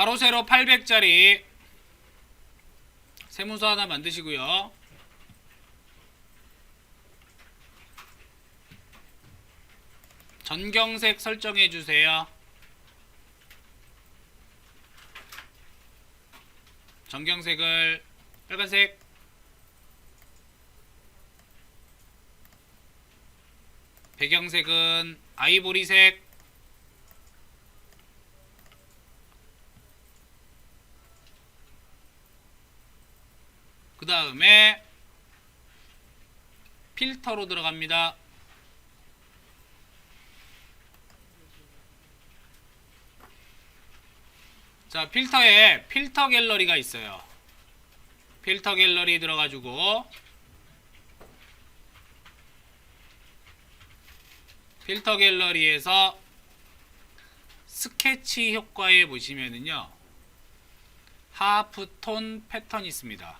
가로 세로 800짜리 세무서 하나 만드시고요. 전경색 설정해 주세요. 전경색을 빨간색 배경색은 아이보리색 다음에 필터로 들어갑니다. 자, 필터에 필터 갤러리가 있어요. 필터 갤러리 들어가지고 필터 갤러리에서 스케치 효과에 보시면은요. 하프톤 패턴이 있습니다.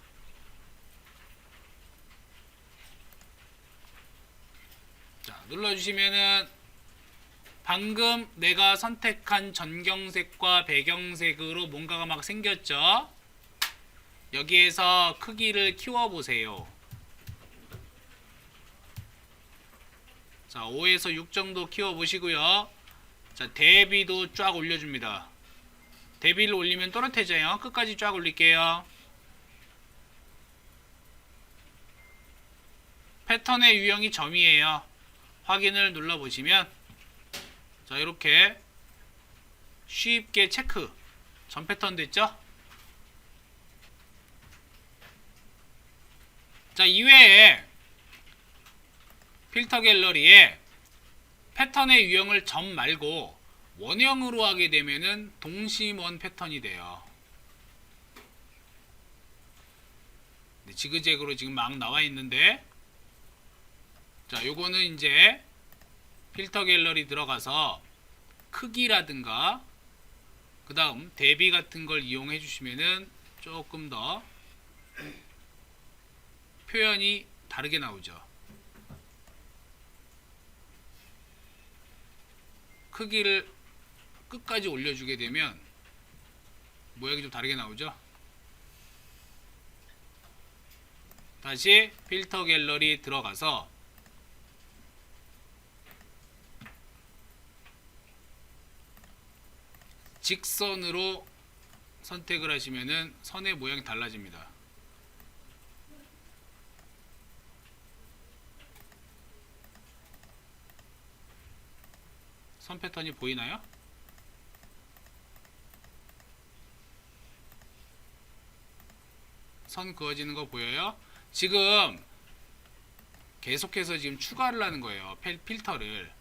자, 눌러주시면은 방금 내가 선택한 전경색과 배경색으로 뭔가가 막 생겼죠? 여기에서 크기를 키워보세요. 자, 5에서 6 정도 키워보시고요. 자, 대비도 쫙 올려줍니다. 대비를 올리면 또렷해져요. 끝까지 쫙 올릴게요. 패턴의 유형이 점이에요. 확인을 눌러보시면 자 이렇게 쉽게 체크 전 패턴 됐죠? 자 이외에 필터 갤러리에 패턴의 유형을 점 말고 원형으로 하게 되면은 동심원 패턴이 돼요. 네, 지그재그로 지금 막 나와 있는데 자 요거는 이제 필터 갤러리 들어가서 크기라든가 그 다음 대비 같은 걸 이용해 주시면은 조금 더 표현이 다르게 나오죠. 크기를 끝까지 올려주게 되면 모양이 좀 다르게 나오죠. 다시 필터 갤러리 들어가서 직선으로 선택을 하시면은 선의 모양이 달라집니다. 선 패턴이 보이나요? 선 그어지는 거 보여요? 지금 계속해서 지금 추가를 하는 거예요. 필- 필터를.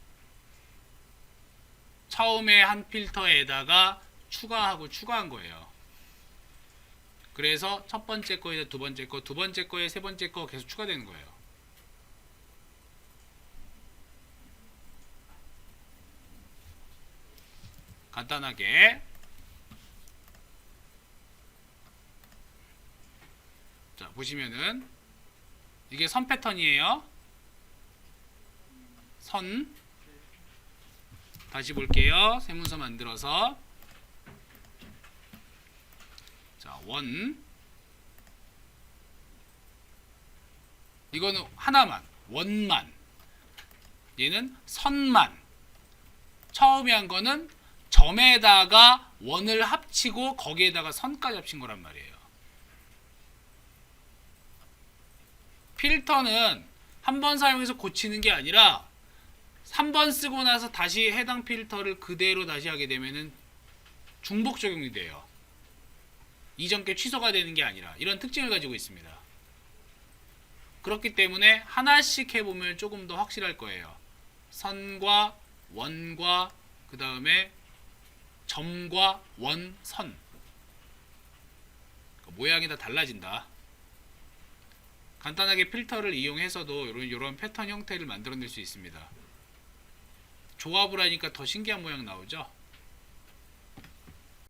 처음에 한 필터에다가 추가하고 추가한 거예요. 그래서 첫 번째 거에 두 번째 거, 두 번째 거에 세 번째 거 계속 추가되는 거예요. 간단하게 자 보시면은 이게 선 패턴이에요. 선 다시 볼게요. 세문서 만들어서 자, 원 이거는 하나만, 원만. 얘는 선만. 처음에 한 거는 점에다가 원을 합치고 거기에다가 선까지 합친 거란 말이에요. 필터는 한 번 사용해서 고치는 게 아니라 3번 쓰고 나서 다시 해당 필터를 그대로 다시 하게 되면은 중복 적용이 돼요. 이전 게 취소가 되는 게 아니라 이런 특징을 가지고 있습니다. 그렇기 때문에 하나씩 해보면 조금 더 확실할 거예요. 선과 원과 그 다음에 점과 원, 선 그 모양이 다 달라진다. 간단하게 필터를 이용해서도 이런 이런 패턴 형태를 만들어낼 수 있습니다. 조합을 하니까 더 신기한 모양 나오죠.